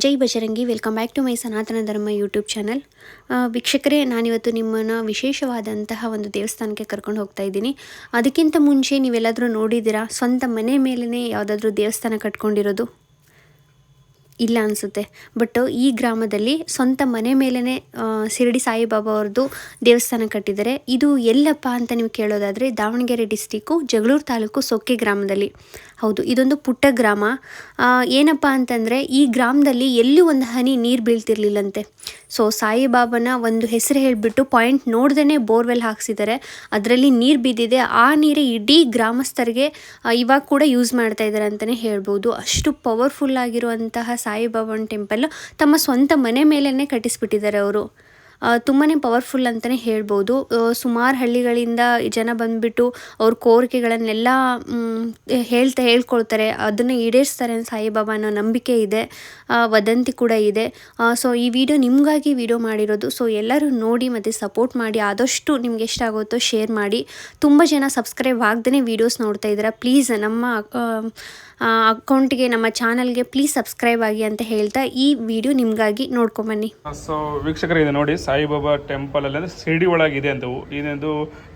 Jai Bajrangi welcome back to my Sanatan Dharma YouTube channel ವೀಕ್ಷಕರೇ, ನಾನಿವತ್ತು ನಿಮ್ಮನ್ನು ವಿಶೇಷವಾದಂತಹ ಒಂದು ದೇವಸ್ಥಾನಕ್ಕೆ ಕರ್ಕೊಂಡು ಹೋಗ್ತಾ ಇದ್ದೀನಿ. ಅದಕ್ಕಿಂತ ಮುಂಚೆ ನೀವೆಲ್ಲಾದರೂ ನೋಡಿದ್ದೀರಾ? ಸ್ವಂತ ಮನೆ ಮೇಲೇ ಯಾವುದಾದ್ರೂ ದೇವಸ್ಥಾನ ಕಟ್ಕೊಂಡಿರೋದು? ಇಲ್ಲ ಅನಿಸುತ್ತೆ. ಬಟ್ ಈ ಗ್ರಾಮದಲ್ಲಿ ಸ್ವಂತ ಮನೆ ಮೇಲೇ ಶಿರಡಿ ಸಾಯಿಬಾಬಾ ಅವ್ರದ್ದು ದೇವಸ್ಥಾನ ಕಟ್ಟಿದ್ದಾರೆ. ಇದು ಎಲ್ಲಪ್ಪ ಅಂತ ನೀವು ಕೇಳೋದಾದರೆ ದಾವಣಗೆರೆ ಡಿಸ್ಟಿಕ್ಕು ಜಗಳೂರು ತಾಲೂಕು ಸೊಕ್ಕೆ ಗ್ರಾಮದಲ್ಲಿ. ಹೌದು, ಇದೊಂದು ಪುಟ್ಟ ಗ್ರಾಮ. ಏನಪ್ಪ ಅಂತಂದರೆ, ಈ ಗ್ರಾಮದಲ್ಲಿ ಎಲ್ಲೂ ಒಂದು ಹನಿ ನೀರು ಬೀಳ್ತಿರ್ಲಿಲ್ಲಂತೆ. ಸೊ ಸಾಯಿಬಾಬನ ಒಂದು ಹೆಸರು ಹೇಳಿಬಿಟ್ಟು ಪಾಯಿಂಟ್ ನೋಡ್ದೇ ಬೋರ್ವೆಲ್ ಹಾಕ್ಸಿದ್ದಾರೆ ಅದರಲ್ಲಿ ನೀರು ಬಿದ್ದಿದೆ. ಆ ನೀರೇ ಇಡೀ ಗ್ರಾಮಸ್ಥರಿಗೆ ಇವಾಗ ಕೂಡ ಯೂಸ್ ಮಾಡ್ತಾ ಇದ್ದಾರೆ ಅಂತಲೇ ಹೇಳ್ಬೋದು. ಅಷ್ಟು ಪವರ್ಫುಲ್ ಆಗಿರುವಂತಹ ಸಾಯಿಬಾಬಾನ ಟೆಂಪಲ್ ತಮ್ಮ ಸ್ವಂತ ಮನೆ ಮೇಲೇ ಕಟ್ಟಿಸ್ಬಿಟ್ಟಿದ್ದಾರೆ ಅವರು. ತುಂಬಾ ಪವರ್ಫುಲ್ ಅಂತಲೇ ಹೇಳ್ಬೋದು. ಸುಮಾರು ಹಳ್ಳಿಗಳಿಂದ ಜನ ಬಂದುಬಿಟ್ಟು ಅವ್ರ ಕೋರಿಕೆಗಳನ್ನೆಲ್ಲ ಹೇಳ್ತಾ ಹೇಳ್ಕೊಳ್ತಾರೆ. ಅದನ್ನು ಈಡೇರಿಸ್ತಾರೆ ಸಾಯಿಬಾಬಾ ಅನ್ನೋ ನಂಬಿಕೆ ಇದೆ. ವದಂತಿ ಕೂಡ ಇದೆ. ಸೊ ಈ ವಿಡಿಯೋ ನಿಮಗಾಗಿ ವಿಡಿಯೋ ಮಾಡಿರೋದು. ಸೊ ಎಲ್ಲರೂ ನೋಡಿ ಮತ್ತು ಸಪೋರ್ಟ್ ಮಾಡಿ, ಆದಷ್ಟು ನಿಮ್ಗೆ ಎಷ್ಟಾಗುತ್ತೋ ಶೇರ್ ಮಾಡಿ. ತುಂಬ ಜನ ಸಬ್ಸ್ಕ್ರೈಬ್ ಆಗದೇ ವೀಡಿಯೋಸ್ ನೋಡ್ತಾ ಇದ್ದೀರಾ ಪ್ಲೀಸ್ ನಮ್ಮ ಅಕೌಂಟ್ಗೆ ನಮ್ಮ ಚಾನಲ್ಗೆ ಪ್ಲೀಸ್ ಸಬ್ಸ್ಕ್ರೈಬ್ ಆಗಿ ಅಂತ ಹೇಳ್ತಾ ಈ ವಿಡಿಯೋ ನಿಮಗಾಗಿ ನೋಡ್ಕೊಂಬನ್ನಿ ಸೊ ವೀಕ್ಷಕರು ನೋಡಿ ಸಾಯಿಬಾಬಾ ಟೆಂಪಲ್ ಅಲ್ಲಿ ಅಂದ್ರೆ ಒಳಗೆ ಒಳಗಿದೆ ಅಂತ ಏನದು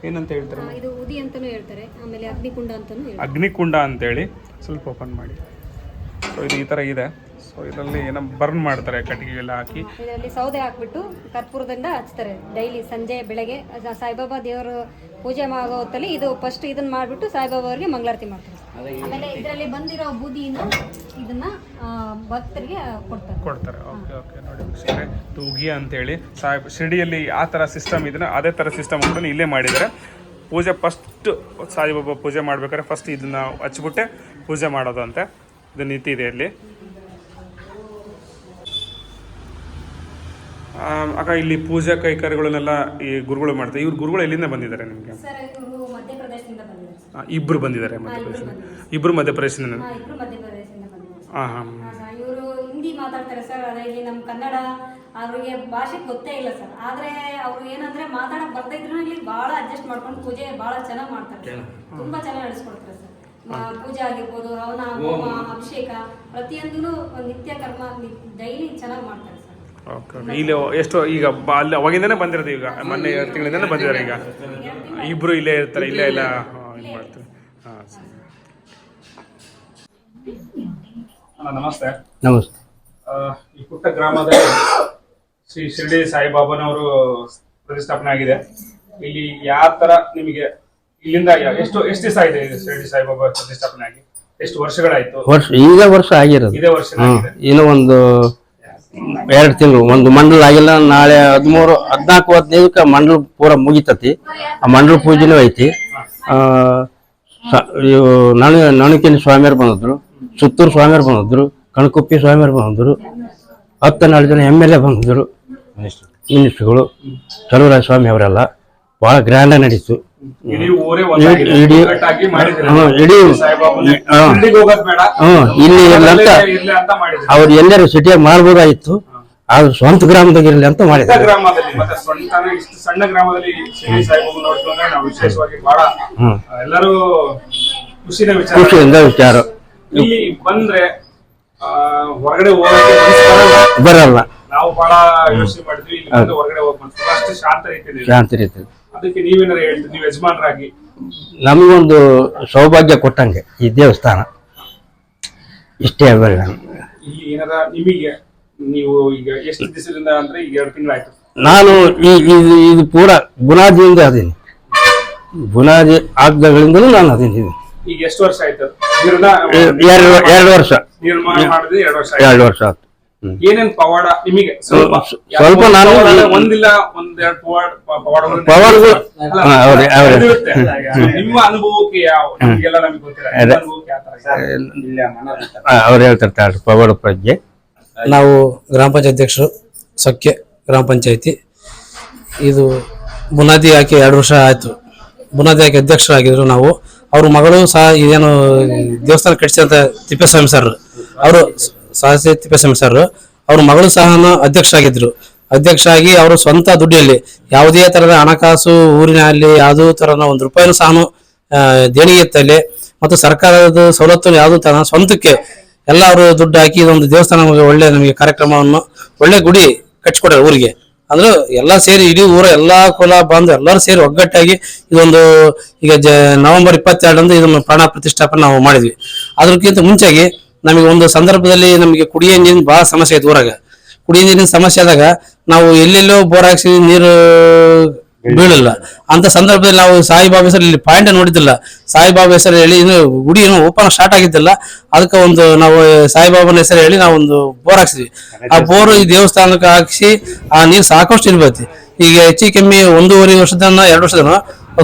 ಏನಂತ ಹೇಳ್ತಾರೆ? ಇದು ಉದಿ ಹೇಳ್ತಾರೆ. ಆಮೇಲೆ ಅಗ್ನಿಕುಂಡ ಹೇಳ್ತಾರೆ. ಅಗ್ನಿಕುಂಡ ಅಂತೇಳಿ ಸ್ವಲ್ಪ ಓಪನ್ ಮಾಡಿ. ಸೊ ಇದು ಈ ಥರ ಇದೆ. ಸೊ ಇದರಲ್ಲಿ ಏನೋ ಬರ್ನ್ ಮಾಡ್ತಾರೆ ಕಟ್ಟಿಗೆ ಎಲ್ಲ ಹಾಕಿ ಇದರಲ್ಲಿ ಸೌದೆ ಹಾಕ್ಬಿಟ್ಟು ಕರ್ಪೂರದಿಂದ ಹಚ್ತಾರೆ. ಡೈಲಿ ಸಂಜೆ ಬೆಳಗ್ಗೆ ಸಾಯಿಬಾಬಾ ದೇವರು ಪೂಜೆ ಮಾಡೋ ಹೊತ್ತಲ್ಲಿ ಇದು ಫಸ್ಟ್ ಇದನ್ನ ಮಾಡಿಬಿಟ್ಟು ಸಾಯಿಬಾಬಾ ಅವರಿಗೆ ಮಂಗಳಾರತಿ ಮಾಡ್ತಾರೆ. ಆಮೇಲೆ ಇದರಲ್ಲಿ ಬಂದಿರೋ ಬೂದಿನ ಇದನ್ನ ಭಕ್ತರಿಗೆ ಕೊಡ್ತಾರೆ. ಕೊಡ್ತಾರೆ. ಓಕೆ ಓಕೆ ನೋಡಿ ವೀಕ್ಷಕರೇ ತೂಗಿ ಅಂತೇಳಿ. ಸಾಯಿ ಶಿರಡಿಯಲ್ಲಿ ಆ ಥರ ಸಿಸ್ಟಮ್ ಇದನ್ನ ಅದೇ ಥರ ಸಿಸ್ಟಮ್ ಅಂತ ಇಲ್ಲೇ ಮಾಡಿದ್ದಾರೆ. ಪೂಜೆ ಫಸ್ಟ್ ಸಾಯಿಬಾಬಾ ಪೂಜೆ ಮಾಡ್ಬೇಕಾದ್ರೆ ಫಸ್ಟ್ ಇದನ್ನ ಹಚ್ಬಿಟ್ಟೆ ಪೂಜೆ ಮಾಡೋದಂತೆ. ಇದು ನೀತಿ ಇದೆ ಇಲ್ಲಿ. ಅಕ್ಕ ಇಲ್ಲಿ ಪೂಜಾ ಕೈಕಾರ್ಯಗಳನ್ನೆಲ್ಲ ಈ ಗುರುಗಳು ಮಾಡ್ತಾರೆ. ಇವ್ರು ಗುರುಗಳು ಎಲ್ಲಿಂದ ಬಂದಿದ್ದಾರೆ ನಿಮಗೆ? ಇಬ್ಬರು ಇವರು ಮಧ್ಯಪ್ರದೇಶದಿಂದ ಬಂದಿದ್ದಾರೆ ಆ, ಇಬ್ರು ಬಂದಿದ್ದಾರೆ ಮಧ್ಯಪ್ರದೇಶ ಇಬ್ಬರು ಮಧ್ಯಪ್ರದೇಶದಿಂದ. ಇಬ್ರು ಮಧ್ಯಪ್ರದೇಶದಿಂದ? ಬಂದಿದ್ದಾರೆ ಹಾಂ ಹಾಂ. ಇವರು ಹಿಂದಿ ಮಾತಾಡ್ತಾರೆ ಸರ್ ಅದೇ ಇಲ್ಲಿ ನಮ್ಮ ಕನ್ನಡ ಅವರಿಗೆ ಭಾಷೆ ಗೊತ್ತೇ ಇಲ್ಲ ಸರ್. ಆದ್ರೆ ಅವರು ಏನಂದ್ರೆ ಮಾತಾಡಕ್ ಬರ್ತಾ ಇದ್ರು ಇಲ್ಲಿ ಭಾಳ ಅಡ್ಜಸ್ಟ್ ಮಾಡ್ಕೊಂಡು ಪೂಜೆ ಭಾಳ ಚೆನ್ನಾಗಿ ಮಾಡ್ತಾರೆ ತುಂಬಾ ಚೆನ್ನಾಗಿ ನಡೆಸ್ಕೊಡ್ತಾರೆ ಸರ್. ಪೂಜೆ ಆಗಿರ್ಬೋದು ಹವನ ಹೋಮ ಅಭಿಷೇಕ ಪ್ರತಿಯೊಂದೂ ನಿತ್ಯ ಕರ್ಮ ಡೈಲಿ ಚೆನ್ನಾಗಿ ಮಾಡ್ತಾರೆ. ಓಕೆ. ಇಲ್ಲಿ ಎಷ್ಟು ಈಗ ಬ- ಅಲ್ಲಿ ಅವಾಗಿಂದನೇ ಬಂದಿರೋದು ಈಗ ಮೊನ್ನೆ ಎರಡು ತಿಂಗಳಿಂದನೇ ಬಂದಿದ್ದಾರೆ ಈಗ. ಇಬ್ರು ಇಲ್ಲೇ ಇರ್ತಾರೆ ಇಲ್ಲೇ ಇಲ್ಲ ಇದು ಮಾಡ್ತಾರೆ. ಹಾಂ ಸರಿ. ನಮಸ್ತೆ. ನಮಸ್ತೆ. ಆ, ಈ ಪುಟ್ಟ ಗ್ರಾಮದ ಶ್ರೀ ಶಿರಡಿ ಸಾಯಿಬಾಬನವರು ಪ್ರತಿಷ್ಠಾಪನೆ ಆಗಿದೆ. ಇಲ್ಲಿ ಯಾವ ತರ ನಿಮಗೆ ಇಲ್ಲಿಂದ ಎಷ್ಟು ಎಷ್ಟು ದಿವಸ ಇದೆ ಶಿರಡಿ ಸಾಯಿಬಾಬಾ ಪ್ರತಿಷ್ಠಾಪನೆ ಆಗಿ ಎಷ್ಟು ವರ್ಷಗಳಾಯ್ತು? ವರ್ಷ ಈಗ ವರ್ಷ ಆಗಿರೋದು. ಇದೇ ವರ್ಷ ಏನೋ ಇನ್ನು ಒಂದು ಎರಡು ತಿಂಗಳು ಒಂದು ಮಂಡಲ ಆಗಿಲ್ಲ ನಾಳೆ ಹದಿಮೂರು ಹದಿನಾಲ್ಕು ಹದಿನೈದಕ್ಕೆ ಮಂಡಲ ಪೂರ ಮುಗಿತತಿ. ಆ ಮಂಡಲ ಪೂಜೆನೂ ಐತಿ. ಇವು ನಣ ನಣಕಿನ ಸ್ವಾಮಿಯರು ಬಂದಿದ್ರು ಸುತ್ತೂರು ಸ್ವಾಮಿಯರು ಬಂದಿದ್ರು ಕಣಕುಪ್ಪಿ ಸ್ವಾಮಿಯರು ಬಂದಿದ್ರು ಹತ್ತು ನಾಲ್ಕು ಜನ ಎಂ ಎಲ್ ಎ ಬಂದಿದ್ರು ಮಿನಿಸ್ಟ್ರುಗಳು ಚಲುವರಾಯ ಸ್ವಾಮಿ ಅವರೆಲ್ಲ. ಭಾಳ ಗ್ರ್ಯಾಂಡ್ ನಡೀತು. ಇಡೀ ಇಲ್ಲಿ ಅಂತ ಅವ್ರು ಎಲ್ಲರೂ ಸಿಟಿಯಾಗಿ ಮಾಡ್ಬೋದಾಗಿತ್ತು. ಅದು ಸ್ವಂತ ಗ್ರಾಮದಾಗ ಇರಲಿ ಅಂತ ಮಾಡಿದ್ರು ಮಾಡಿದ್ದಾರೆ. ಗ್ರಾಮದಲ್ಲಿ ಮತ್ತೆ ಸ್ವಂತ ಇಷ್ಟು ಸಣ್ಣ ಗ್ರಾಮದಲ್ಲಿ ಶಿರಡಿ ಸಾಯಿಬಾಬಾ ನೋಡ್ತು ನಾವು ವಿಶೇಷವಾಗಿ ಬಹಳ ಎಲ್ಲರೂ ಖುಷಿನ ವಿಚಾರ. ಖುಷಿಯಿಂದ ವಿಚಾರ. ಇಲ್ಲಿ ಬಂದ್ರೆ ಹೊರಗಡೆ ಹೋಗಕ್ಕೆ ಬರಲ್ಲ. ನಾವು ಬಹಳ ಯೋಚನೆ ಮಾಡಿದ್ವಿ ಇಲ್ಲಿ ಹೊರಗಡೆ ಹೋಗ್. ಅಷ್ಟು ಶಾಂತ ರೀತಿಯಲ್ಲಿ ಇದೆ. ರೀತಿ ಅದಕ್ಕೆ ನೀವೇನಾರ ಹೇಳ್ತೀರಿ? ನೀವು ಯಜಮಾನರಾಗಿ. ನಮಗೊಂದು ಸೌಭಾಗ್ಯ ಕೊಟ್ಟಂಗೆ ಈ ದೇವಸ್ಥಾನ. ಇಷ್ಟೇ ಅವೆಲ್ಲ ಇಲ್ಲಿ ಏನಾರ ನಿಮಗೆ ನೀವು ಈಗ ಎಷ್ಟು ದಿವಸದಿಂದ ಅಂದ್ರೆ ಈಗ ಎರಡು ತಿಂಗಳಾಯ್ತು? ನಾನು ಈ ಇದು ಇದು ಪೂರ ಬುನಾದಿಯಿಂದ ಅದೀನಿ. ಬುನಾದಿ ಆಗ್ದಗಳಿಂದಲೂ ನಾನು ಅದೀನಿ. ಈಗ ಎಷ್ಟು ವರ್ಷ ಆಯ್ತು? ಎರಡು ಎರಡು ವರ್ಷ. ನಿರ್ಮಾಣ ಮಾಡಿದ್ರೆ ಎರಡು ವರ್ಷ ಆಯ್ತು. ಎರಡು ವರ್ಷ ಆಯ್ತು. ಏನೇನ್ ಪವಾಡ ನಿಮಗೆ? ಸ್ವಲ್ಪ ಸ್ವಲ್ಪ ನಾನು ಒಂದಿಲ್ಲ ಒಂದೆರಡು ಪವಾಡ. ನಿಮ್ಮ ಅನುಭವಕ್ಕೆ ಯಾವ ಅವ್ರು ಹೇಳ್ತಾರೆ ಪವಾಡ ಪ್ರಜ್ಞೆ ನಾವು ಗ್ರಾಮ ಪಂಚಾಯತ್ ಅಧ್ಯಕ್ಷರು ಸಖ್ಯ ಗ್ರಾಮ ಪಂಚಾಯತಿ. ಇದು ಬುನಾದಿ ಹಾಕಿ ಎರಡು ವರ್ಷ ಆಯಿತು. ಬುನಾದಿ ಹಾಕಿ ಅಧ್ಯಕ್ಷರಾಗಿದ್ರು ನಾವು. ಅವ್ರ ಮಗಳು ಸಹ ಏನು ದೇವಸ್ಥಾನ ಕಟ್ಟಿಸಿದಂಥ ತಿಪ್ಪೇಸ್ವಾಮಿ ಸರ್ ಅವರು ಸಾಹಸಿ ತಿಪ್ಪೇಸ್ವಾಮಿ ಸರ್ ಅವ್ರ ಮಗಳು ಸಹ ಅಧ್ಯಕ್ಷ ಆಗಿ ಅವರು ಸ್ವಂತ ದುಡ್ಡಿಯಲ್ಲಿ ಯಾವುದೇ ತರದ ಹಣಕಾಸು ಊರಿನಲ್ಲಿ ಯಾವುದೋ ತರದ ಒಂದು ರೂಪಾಯಿನೂ ಸಹ ದೇಣಿಗೆ ಇತ್ತಲ್ಲಿ. ಮತ್ತು ಸರ್ಕಾರದ ಸವಲತ್ತು ಯಾವುದೋ ತರ ಸ್ವಂತಕ್ಕೆ ಎಲ್ಲ ಅವರು ದುಡ್ಡು ಹಾಕಿ ಇದೊಂದು ದೇವಸ್ಥಾನ ಒಳ್ಳೆ ನಮಗೆ ಕಾರ್ಯಕ್ರಮವನ್ನು, ಒಳ್ಳೆ ಗುಡಿ ಕಟ್ಸಿಕೊಡ್ತಾರೆ ಊರಿಗೆ. ಅಂದ್ರೆ ಎಲ್ಲ ಸೇರಿ ಇಡೀ ಊರ ಎಲ್ಲಾ ಕುಲ ಬಂದು ಎಲ್ಲರೂ ಸೇರಿ ಒಗ್ಗಟ್ಟಾಗಿ ಇದೊಂದು ಈಗ ಜ, ನವೆಂಬರ್ ಇಪ್ಪತ್ತೆರಡರಂದು ಇದನ್ನು ಪ್ರಾಣ ಪ್ರತಿಷ್ಠಾಪನೆ ನಾವು ಮಾಡಿದ್ವಿ. ಅದಕ್ಕಿಂತ ಮುಂಚೆಗೆ ನಮಗೆ ಒಂದು ಸಂದರ್ಭದಲ್ಲಿ ನಮಗೆ ಕುಡಿಯೋ ನೀರಿನ ಬಹಳ ಸಮಸ್ಯೆ ಐತೆ ಊರಾಗ. ಕುಡಿಯೋ ನೀರಿನ ಸಮಸ್ಯೆ ಆದಾಗ ನಾವು ಎಲ್ಲೆಲ್ಲೋ ಬೋರ್ ಹಾಕ್ಸಿ ನೀರು ಬೀಳಲ್ಲ. ಅಂತ ಸಂದರ್ಭದಲ್ಲಿ ನಾವು ಸಾಯಿಬಾಬಾ ಹೆಸರು ಇಲ್ಲಿ ಪಾಯಿಂಟ್ ನೋಡಿದ್ದಿಲ್ಲ. ಸಾಯಿಬಾಬಾ ಹೆಸರು ಹೇಳಿ ಇನ್ನು ಗುಡಿ ಏನು ಓಪನ್ ಸ್ಟಾರ್ಟ್ ಆಗಿದ್ದಿಲ್ಲ. ಅದಕ್ಕೆ ಒಂದು ನಾವು ಸಾಯಿಬಾಬನ ಹೆಸರು ಹೇಳಿ ನಾವು ಒಂದು ಬೋರ್ ಹಾಕ್ಸಿದ್ವಿ. ಆ ಬೋರ್ ಈ ದೇವಸ್ಥಾನಕ್ಕೆ ಹಾಕಿಸಿ ಆ ನೀರು ಸಾಕಷ್ಟು ಇರ್ಬೇಕು. ಈಗ ಹೆಚ್ಚು ಕಮ್ಮಿ ಒಂದೂವರೆ ವರ್ಷದನ್ನ, ಎರಡು ವರ್ಷದನ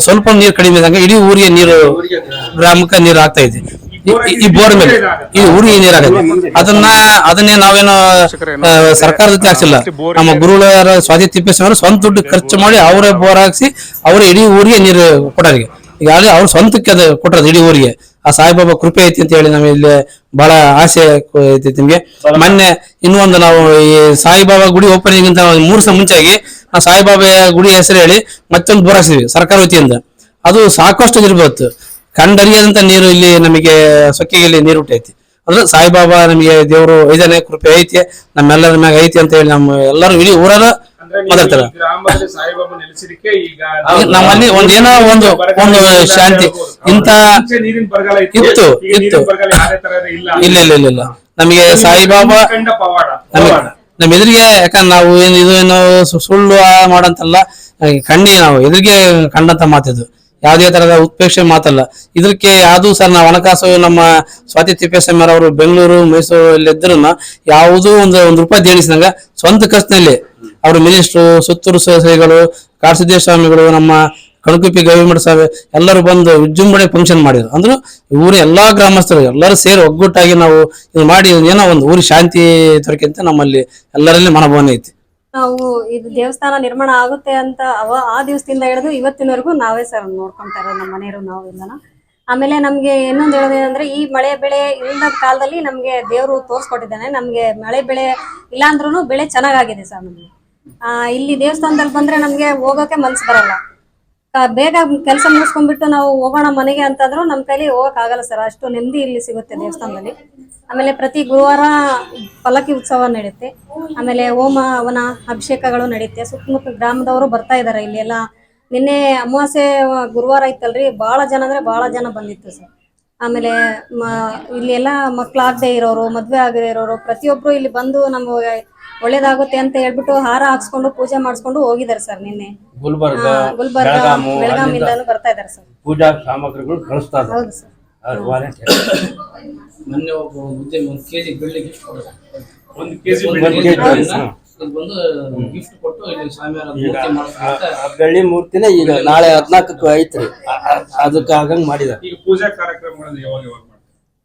ಸ್ವಲ್ಪ ನೀರು ಕಡಿಮೆ ಇದ್ದಂಗೆ ಇಡೀ ಊರಿಗೆ ನೀರು, ಗ್ರಾಮಕ್ಕೆ ನೀರು ಆಗ್ತಾ ಇದೆ. ಈ- ಬೋರ್ ಮೇಲೆ ಈ ಊರಿಗೆ ನೀರಾಗೈತಿ ಅದನ್ನ ಅದನ್ನೇ ನಾವೇನು ಆ, ಸರ್ಕಾರದ ಜೊತೆ ಹಾಕ್ಸಿಲ್ಲ. ನಮ್ಮ ಗುರುಗಳ ಸ್ವಾತಿ ತಿಪ್ಪೇಸ್ವಾಮಿ ಸ್ವಂತ ದುಡ್ಡು ಖರ್ಚು ಮಾಡಿ ಅವರೇ ಬೋರ್ ಹಾಕ್ಸಿ ಅವರೇ ಇಡೀ ಊರಿಗೆ ನೀರು ಕೊಟ್ಟಾರಿಗೆ. ಈಗಾಗಲೇ ಅವ್ರ ಸ್ವಂತಕ್ಕೆ ಅದು ಕೊಟ್ಟರು ಇಡೀ ಊರಿಗೆ. ಆ ಸಾಯಿಬಾಬಾ ಕೃಪೆ ಐತಿ ಅಂತ ಹೇಳಿ ನಮಗೆ ಇಲ್ಲಿ ಬಹಳ ಆಸೆ ಐತಿ ನಿಮ್ಗೆ. ಮೊನ್ನೆ ಇನ್ನೊಂದು ನಾವು ಈ ಸಾಯಿಬಾಬಾ ಗುಡಿ ಓಪನಿಂಗ್ ಅಂತ ಮೂರು ಸಹ ಮುಂಚೆಗೆ ನಾವು ಸಾಯಿಬಾಬಾ ಗುಡಿ ಹೆಸರು ಹೇಳಿ ಮತ್ತೊಂದು ಬೋರ್ ಹಾಕ್ಸಿದ್ವಿ ಸರ್ಕಾರ ವತಿಯಿಂದ ಅದು ಸಾಕಷ್ಟು ಇರ್ಬೋದು ಕಂಡರಿಯದಂತ ನೀರು ಇಲ್ಲಿ ನಮಗೆ ಸೊಕ್ಕಿಗೆ ಇಲ್ಲಿ ನೀರು ಹುಟ್ಟೈತಿ. ಅಂದ್ರೆ ಸಾಯಿಬಾಬಾ ನಮಗೆ ದೇವರು ಐದನೇ ಕೃಪೆ ಐತಿ ನಮ್ಮೆಲ್ಲರ ಮ್ಯಾಗ ಐತಿ ಅಂತ ಹೇಳಿ ನಮ್ಮ ಎಲ್ಲರೂ ಇಡೀ ಊರರ ಮಾತಾಡ್ತಾರ. ನಮ್ಮಲ್ಲಿ ಒಂದೇನೋ ಒಂದು ಒಂದು ಶಾಂತಿ. ಇಂತ ಇತ್ತು, ಇತ್ತು. ಇಲ್ಲ. ಇಲ್ಲ ಇಲ್ಲ ಇಲ್ಲ ನಮಗೆ ಸಾಯಿಬಾಬಾ ನಮ್ಮ ಎದುರಿಗೆ ಯಾಕಂದ್ರೆ ನಾವು ಏನು ಇದು ಏನು ಸುಳ್ಳು ಮಾಡಂತಲ್ಲ ಕಣ್ಣಿಗೆ ಕಣ್ಣಿ ನಾವು ಎದುರಿಗೆ ಕಂಡಂತ ಮಾತಿದು ಯಾವುದೇ ತರಹದ ಉತ್ಪೇಕ್ಷೆ ಮಾತಲ್ಲ. ಇದಕ್ಕೆ ಯಾವುದೂ ಸರ್ ನಾವು ಹಣಕಾಸು ನಮ್ಮ ಸ್ವಾತಿ ತಿಪ್ಪೇಸ್ವಾಮಿ ಅವರು ಬೆಂಗಳೂರು, ಮೈಸೂರು ಇಲ್ಲಿ ಇದ್ರು ಯಾವುದೂ ಒಂದು ಒಂದು ರೂಪಾಯಿ ದೇಣಿಸಿದಂಗ ಸ್ವಂತ ಖರ್ಚಿನಲ್ಲಿ ಅವರು ಮಿನಿಸ್ಟ್ರು, ಸುತ್ತೂರು ಶ್ರೀಗಳು ಕಾಡಸಿದ್ದೇಶ ಸ್ವಾಮಿಗಳು ನಮ್ಮ ಕಣಕುಪ್ಪಿ ಗವಿಮಠ ಸ್ವಾಮಿ ಎಲ್ಲರೂ ಬಂದು ವಿಜೃಂಭಣೆ ಫಂಕ್ಷನ್ ಮಾಡಿದ್ರು. ಅಂದ್ರೆ ಊರ ಎಲ್ಲಾ ಗ್ರಾಮಸ್ಥರು ಎಲ್ಲರೂ ಸೇರಿ ಒಗ್ಗಟ್ಟಾಗಿ ನಾವು ಇದು ಮಾಡಿ ಏನೋ ಒಂದು ಊರಿ ಶಾಂತಿ ದೊರಕಿಂತ ನಮ್ಮಲ್ಲಿ ಎಲ್ಲರಲ್ಲಿ ಮನೋಭಾವನೆ ಐತಿ. ನಾವು ಇದು ದೇವಸ್ಥಾನ ನಿರ್ಮಾಣ ಆಗುತ್ತೆ ಅಂತ ಅವ ಆ ದಿವಸದಿಂದ ಹಿಡಿದು ಇವತ್ತಿನವರೆಗೂ ನಾವೇ ಸರ್ ನೋಡ್ಕೊಂತ ನಮ್ಮ ಮನೆಯವರು ನಾವು ಎಲ್ಲನ ಆಮೇಲೆ ನಮ್ಗೆ ಇನ್ನೊಂದು ಹೇಳೋದೇನಂದ್ರೆ ಈ ಮಳೆ ಬೆಳೆ ಇಲ್ಲದ ಕಾಲದಲ್ಲಿ ನಮ್ಗೆ ದೇವರು ತೋರಿಸ್ಕೊಟ್ಟಿದ್ದಾನೆ. ನಮ್ಗೆ ಮಳೆ ಬೆಳೆ ಇಲ್ಲ ಅಂದ್ರೂ ಬೆಳೆ ಚೆನ್ನಾಗಾಗಿದೆ ಸರ್ ನಮ್ಗೆ. ಇಲ್ಲಿ ದೇವಸ್ಥಾನದಲ್ಲಿ ಬಂದ್ರೆ ನಮ್ಗೆ ಹೋಗೋಕೆ ಮನ್ಸು ಬರಲ್ಲ. ಬೇಗ ಕೆಲಸ ಮುಗಿಸ್ಕೊಂಡ್ಬಿಟ್ಟು ನಾವು ಹೋಗೋಣ ಮನೆಗೆ ಅಂತಂದ್ರು ನಮ್ಮ ಕೈಲಿ ಹೋಗಕ್ ಆಗಲ್ಲ ಸರ್. ಅಷ್ಟು ನೆಮ್ಮದಿ ಇಲ್ಲಿ ಸಿಗುತ್ತೆ ದೇವಸ್ಥಾನದಲ್ಲಿ. ಆಮೇಲೆ ಪ್ರತಿ ಗುರುವಾರ ಪಲ್ಲಕ್ಕಿ ಉತ್ಸವ ನಡೆಯುತ್ತೆ ಆಮೇಲೆ ಹೋಮ ಅವನ ಅಭಿಷೇಕಗಳು ನಡೆಯುತ್ತೆ ಸುತ್ತಮುತ್ತ ಗ್ರಾಮದವರು ಬರ್ತಾ ಇದಾರೆ ಇಲ್ಲಿ ಎಲ್ಲ. ನಿನ್ನೆ ಅಮಾವಾಸ್ಯೆ ಗುರುವಾರ ಇತ್ತಲ್ರಿ ಬಹಳ ಜನ ಅಂದ್ರೆ ಬಹಳ ಜನ ಬಂದಿತ್ತು ಸರ್. ಆಮೇಲೆ ಇಲ್ಲಿ ಎಲ್ಲ ಮಕ್ಕಳಾಗದೆ ಇರೋರು, ಮದ್ವೆ ಆಗದೆ ಇರೋರು, ಪ್ರತಿಯೊಬ್ರು ಇಲ್ಲಿ ಬಂದು ನಮ್ಗೆ ಒಳ್ಳೇದಾಗುತ್ತೆ ಅಂತ ಹೇಳ್ಬಿಟ್ಟು ಹಾರ ಹಾಕ್ಸ್ಕೊಂಡು ಪೂಜೆ ಮಾಡಿಸ್ಕೊಂಡು ಹೋಗಿದ್ದಾರೆ ಸರ್ ನಿನ್ನೆ. ಗುಲ್ಬರ್ಗ ಗುಲ್ಬರ್ಗ ಬೆಳಗಾಮು, ಬೆಳಗಾಮಿಂದಾನು ಬರ್ತಾ ಇದ್ದಾರೆ ಸರ್. ಪೂಜಾ ಸಾಮಗ್ರಿಗಳು ಕಳಿಸ್ತಾರೆ ಹೌದು ಸರ್. ಮೊನ್ನೆ ಒಬ್ಬ ಉದ್ಯಮಿ ಒಂದು ಕೆಜಿ ಬೆಳ್ಳಿಗೆ ಒಂದು ಕೆಜಿ ಒಂದ್ ಕೆಜಿ ಬಂದು ಗಿಫ್ಟ್ ಕೊಟ್ಟು ಇಲ್ಲಿ ಸ್ವಾಮಿಯಾರ ಈಗ ಆ- ಆ ಬೆಳ್ಳಿ ಮೂರ್ತಿನೇ ಈಗ ನಾಳೆ ಹದ್ನಾಲ್ಕಕ್ಕೆ ಐತ್ರಿ. ಅದಕ್ಕೆ ಆಗಂಗ್ ಮಾಡಿದಾರೆ ಈಗ ಪೂಜಾ ಕಾರ್ಯಕ್ರಮಗಳನ್ನು ಯಾವಾಗ ಯಾವಾಗ ಮಾಡ್ತಾರೆ?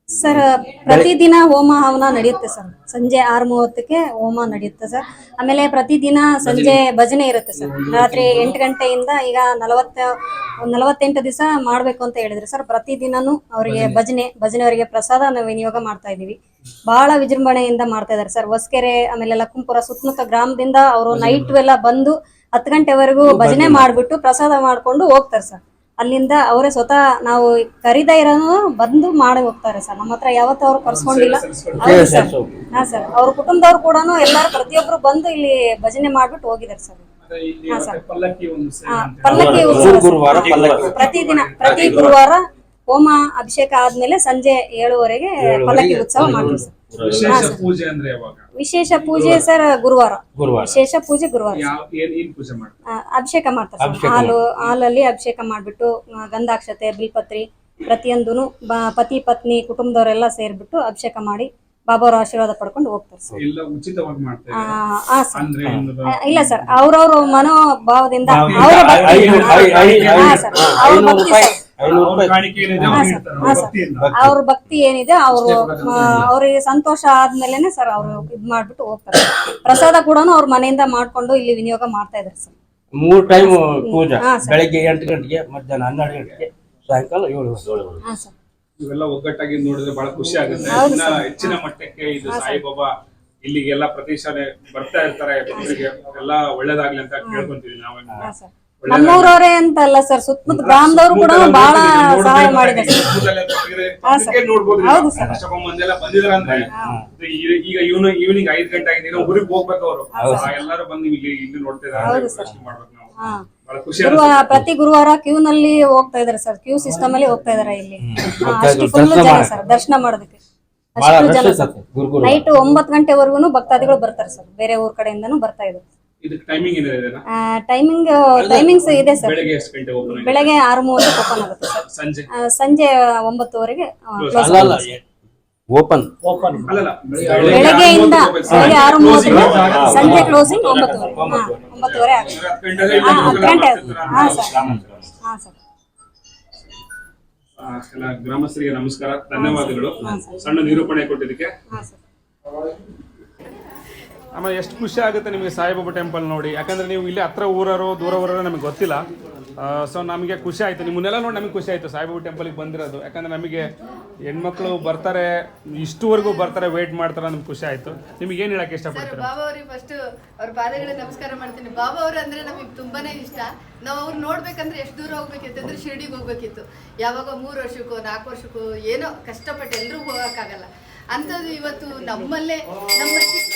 ಸರ್ ಪ್ರತಿದಿನ ಹೋಮ ಹವನ ನಡೆಯುತ್ತೆ ಸರ್. ಸಂಜೆ ಆರು ಮೂವತ್ತಕ್ಕೆ ಹೋಮ ನಡೆಯುತ್ತೆ ಸರ್. ಆಮೇಲೆ ಪ್ರತಿದಿನ ಸಂಜೆ ಭಜನೆ. ಇರುತ್ತೆ ಸರ್. ರಾತ್ರಿ ಎಂಟು ಗಂಟೆಯಿಂದ ಈಗ ನಲವತ್ತ ನಲವತ್ತೆಂಟು ದಿವಸ ಮಾಡ್ಬೇಕು ಅಂತ ಹೇಳಿದ್ರೆ ಸರ್. ಪ್ರತಿದಿನನು ಅವರಿಗೆ ಭಜನೆ. ಭಜನೆ ಅವರಿಗೆ ಪ್ರಸಾದ ನಾವು ವಿನಿಯೋಗ ಮಾಡ್ತಾ ಇದೀವಿ ಬಹಳ ವಿಜೃಂಭಣೆಯಿಂದ ಮಾಡ್ತಾ ಇದಾರೆ ಸರ್. ಹೊಸಕೆರೆ ಆಮೇಲೆ ಲಕ್ಕಂಪುರ ಸುತ್ತಮುತ್ತ ಗ್ರಾಮದಿಂದ ಅವರು ನೈಟ್ ಎಲ್ಲ ಬಂದು ಹತ್ತು ಗಂಟೆವರೆಗೂ ಭಜನೆ ಮಾಡ್ಬಿಟ್ಟು ಪ್ರಸಾದ ಮಾಡ್ಕೊಂಡು ಹೋಗ್ತಾರೆ ಸರ್. ಅಲ್ಲಿಂದ ಅವರೇ ಸ್ವತಃ ನಾವು ಕರೀದ ಇರೋನು ಬಂದು ಮಾಡಿ ಹೋಗ್ತಾರೆ ಸರ್. ನಮ್ಮ ಹತ್ರ ಯಾವತ್ತೂ ಅವ್ರು ಕರ್ಸ್ಕೊಂಡಿಲ್ಲ. ಹೌದು ಸರ್ ಹಾ ಸರ್. ಅವ್ರ ಕುಟುಂಬದವ್ರು ಕೂಡ ಎಲ್ಲಾರು ಪ್ರತಿಯೊಬ್ರು ಬಂದು ಇಲ್ಲಿ ಭಜನೆ ಮಾಡ್ಬಿಟ್ಟು ಹೋಗಿದ್ದಾರೆ ಸರ್. ಹಾ, ಸರ್. ಪಲ್ಲಕ್ಕಿ ಒಂದು ಸೇವೆ ಪಲ್ಲಕ್ಕಿ ಉತ್ಸವ ಸರ್. ಗುರುವಾರ ಪಲ್ಲಕ್ಕಿ. ಪ್ರತಿದಿನ ಪ್ರತಿ ಗುರುವಾರ. ಹೋಮ ಅಭಿಷೇಕ ಆದ್ಮೇಲೆ ಸಂಜೆ ಏಳುವರೆಗೆ ಪಲ್ಲಕ್ಕಿ ಉತ್ಸವ ಮಾಡ್ತೀವಿ ಸರ್. ವಿಶೇಷ ಪೂಜೆ ಅಂದ್ರೆ ಯಾವಾಗ? ವಿಶೇಷ ಪೂಜೆ ಸರ್ ಗುರುವಾರ. ಗುರುವಾರ. ವಿಶೇಷ ಪೂಜೆ ಗುರುವಾರ ಯಾವ ಏನ್ ಏನ್ ಪೂಜೆ ಮಾಡ್ತಾರೆ? ಆ, ಅಭಿಷೇಕ ಮಾಡ್ತಾರೆ ಸರ್. ಹಾಲು ಹಾಲಲ್ಲಿ ಅಭಿಷೇಕ ಮಾಡ್ಬಿಟ್ಟು ಆ, ಗಂಧಾಕ್ಷತೆ ಬಿಲ್ಪತ್ರಿ ಬ ಪತಿ ಪತ್ನಿ ಕುಟುಂಬದವರೆಲ್ಲ ಸೇರ್ಬಿಟ್ಟು ಅಭಿಷೇಕ ಮಾಡಿ ಬಾಬಾವ್ರ ಆಶೀರ್ವಾದ ಪಡ್ಕೊಂಡು ಹೋಗ್ತಾರೆ ಸರ್ ಆ ಸರ್. ಅಂದ್ರೆ ಇಲ್ಲ ಸರ್. ಅವ್ರವ್ರ ಮನೋಭಾವದಿಂದ ಅವರ ಹಾ ಅವ್ರ ಭಕ್ತಿ ಏನಿದೆ ಹಾ ಸರ್. ಹಾ ಸರ್. ಅವ್ರ ಭಕ್ತಿ ಏನಿದೆ ಅವರು ಅವ್ರಿಗೆ ಸಂತೋಷ ಆದ್ಮೇಲೆನೆ ಸರ್ ಅವರು ಇದ್ ಮಾಡ್ಬಿಟ್ಟು ಹೋಗ್ತಾರೆ ಪ್ರಸಾದ ಕೂಡ ಅವ್ರ ಮನೆಯಿಂದ ಮಾಡ್ಕೊಂಡು ಇಲ್ಲಿ ವಿನಿಯೋಗ ಮಾಡ್ತಾ ಇದಾರೆ ಸರ್. ಮೂರ್ ಟೈಮ್ ಪೂಜೆ. ಹಾ, ಬೆಳಗ್ಗೆ ಎಂಟು ಗಂಟೆಗೆ ಮಧ್ಯಾಹ್ನ ಹನ್ನೆರಡು ಗಂಟೆಗೆ ಸಾಯಂಕಾಲ ಏಳು ಗಂಟೆ. ಹಾ ಸರ್. ಇವೆಲ್ಲ ಒಗ್ಗಟ್ಟಾಗಿ ನೋಡಿದ್ರೆ ಬಹಳ ಖುಷಿ ಆಗುತ್ತೆ. ಇನ್ನ. ಹೆಚ್ಚಿನ ಮಟ್ಟಕ್ಕೆ ಇದು ಸಾಯಿಬಾಬಾ ಇಲ್ಲಿಗೆ ಎಲ್ಲಾ ಪ್ರತಿಷ್ಠಾನೆ ಬರ್ತಾ ಇರ್ತಾರೆ ಭಕ್ತರಿಗೆ ಎಲ್ಲ ಒಳ್ಳೇದಾಗ್ಲಿ ಅಂತ ಕೇಳ್ಕೊಂತೀವಿ ನಾವೇ ನಮ್ಮೂರವರೇ ಅಂತ ಅಲ್ಲ ಸರ್ ಸುತ್ತಮುತ್ತ ಗ್ರಾಮದವರು ಕೂಡ ಬಹಳ ಸಹಾಯ ಮಾಡಿದ್ದಾರೆ ನೋಡ್ಬೋದು ಹೌದು ಸರ್. ಅಷ್ಟೊಂದ್ ಮಂದಿ ಎಲ್ಲ ಬಂದಿದಾರ ಅಂದ್ರೆ ಈಗ ಇವನು ಈವ್ನಿಂಗ್ ಐದ್ ಗಂಟೆ ಆಗಿದೆ ಊರಿಗೆ ಹೋಗ್ಬೇಕು ಅವರು. ಎಲ್ಲರೂ ಬಂದು ಇಲ್ಲಿ ಇಲ್ಲಿ ನೋಡ್ತಾ ಇದಾರೆ ದರ್ಶನ ಮಾಡ್ಬೇಕು. ಬಹಳ ಖುಷಿ ಪ್ರತಿ ಗುರುವಾರ ಕ್ಯೂ ನಲ್ಲಿ ಹೋಗ್ತಾ ಇದಾರೆ ಸರ್ ಕ್ಯೂ ಸಿಸ್ಟಮ್ ಅಲ್ಲಿ ಹೋಗ್ತಾ ಇದಾರೆ ಇಲ್ಲಿ. ಹಾ, ಅಷ್ಟು ಫುಲ್ ಜನ ಸರ್ ದರ್ಶನ ಮಾಡೋದಕ್ಕೆ. ಬಹಳ ಅಷ್ಟು ರಶ್ ಜನ ಸರ್ ಇರ್ತದೆ ಗುರುಗುರು. ನೈಟ್ ಒಂಬತ್ತು ಗಂಟೆವರೆಗೂ ಭಕ್ತಾದಿಗಳು ಬರ್ತಾರೆ ಸರ್ ಬೇರೆ ಊರ್ ಕಡೆಯಿಂದನೂ ಬರ್ತಾ ಇದ್ದಾರೆ. ಇದಕ್ಕೆ ಟೈಮಿಂಗ್ ಏನಿದೆ ಟೈಮಿಂಗ್ ಟೈಮಿಂಗ್ಸ್ ಇದೆ ಸರ್ ಬೆಳಗ್ಗೆ ಎಷ್ಟು ಗಂಟೆ ಓಪನ್ ಬೆಳಗ್ಗೆ ಆರು ಮೂವತ್ತು ಓಪನ್ ಆಗುತ್ತೆ ಸರ್ ಸಂಜೆ. ಆ, ಸಂಜೆ ಒಂಬತ್ತುವರೆಗೆ ಕ್ಲೋಸ್ ಅಲ್ಲ ಅಲ್ಲ ಓಪನ್ ಬೆಳಗ್ಗೆಯಿಂದ ಬೆಳಗ್ಗೆ ಆರು ಮೂವತ್ತರಿಂದ ಸಂಜೆ ಕ್ಲೋಸಿಂಗ್ ಒಂಬತ್ತುವರೆ. ಹಾ, ಒಂಬತ್ತುವರೆ ಆಗುತ್ತೆ. ಹಾ, ಹತ್ತು ಗಂಟೆ ಮಾಡ್ತಿರ್ತಾರೆ. ಹಾ ಸರ್. ಹಾ ಸರ್. ಆ, ಎಲ್ಲ ಗ್ರಾಮಸ್ಥರಿಗೆ ನಮಸ್ಕಾರ ಧನ್ಯವಾದಗಳು. ಸಣ್ಣ ನಿರೂಪಣೆ ಕೊಟ್ಟಿದ್ದಕ್ಕೆ. ಹಾ ಸರ್. ಆಮೇಲೆ ಎಷ್ಟು ಖುಷಿ ಆಗುತ್ತೆ ನಿಮಗೆ ಸಾಯಿಬಾಬಾ ಟೆಂಪಲ್ ನೋಡಿ. ಯಾಕಂದ್ರೆ ನೀವು ಇಲ್ಲಿ ಹತ್ರ ಊರೋ ದೂರ ಊರೋ ನಮಗೆ ಗೊತ್ತಿಲ್ಲ. ಸೊ ನಮಗೆ ಖುಷಿ ಆಯ್ತು. ನಿಮ್ಮನ್ನೆಲ್ಲ ನೋಡಿ ನಮಗೆ ಖುಷಿ ಆಯ್ತು. ಸಾಯಿಬಾಬು ಟೆಂಪಲ್ಗೆ ಬಂದಿರೋದು. ಯಾಕಂದ್ರೆ ನಮಗೆ ಹೆಣ್ಮಕ್ಳು ಬರ್ತಾರೆ, ಇಷ್ಟುವರೆಗೂ ಬರ್ತಾರೆ ವೇಟ್ ಮಾಡ್ತಾರೆ ನಮ್ಗೆ ಖುಷಿ ಆಯ್ತು. ನಿಮಗೆ ಏನು ಹೇಳಕ್ಕೆ ಇಷ್ಟ ಇಷ್ಟಪಡ್ತೀರಾ ಬಾಬಾ ಅವ್ರಿಗೆ ಫಸ್ಟ್ ಅವ್ರ ಪಾದಗಳಿಗೆ ನಮಸ್ಕಾರ ಮಾಡ್ತೀನಿ. ಬಾಬಾ ಅವ್ರ ಅಂದ್ರೆ ನಮಗೆ ತುಂಬಾನೇ ಇಷ್ಟ. ನಾವು ಅವ್ರು ನೋಡ್ಬೇಕಂದ್ರೆ ಎಷ್ಟು ದೂರ ಹೋಗ್ಬೇಕಿತ್ತು? ಅಂದ್ರೆ ಶಿರ್ಡಿಗೆ ಹೋಗ್ಬೇಕಿತ್ತು. ಯಾವಾಗ ಮೂರು ವರ್ಷಕ್ಕೋ, ನಾಲ್ಕು ವರ್ಷಕ್ಕೋ ಏನೋ ಕಷ್ಟಪಟ್ಟು ಎಲ್ಲರೂ ಹೋಗಕ್ಕಾಗಲ್ಲ. ಅಂಥದ್ದು ಇವತ್ತು ನಮ್ಮಲ್ಲೇ, ನಮ್ಮ ಚಿಕ್ಕ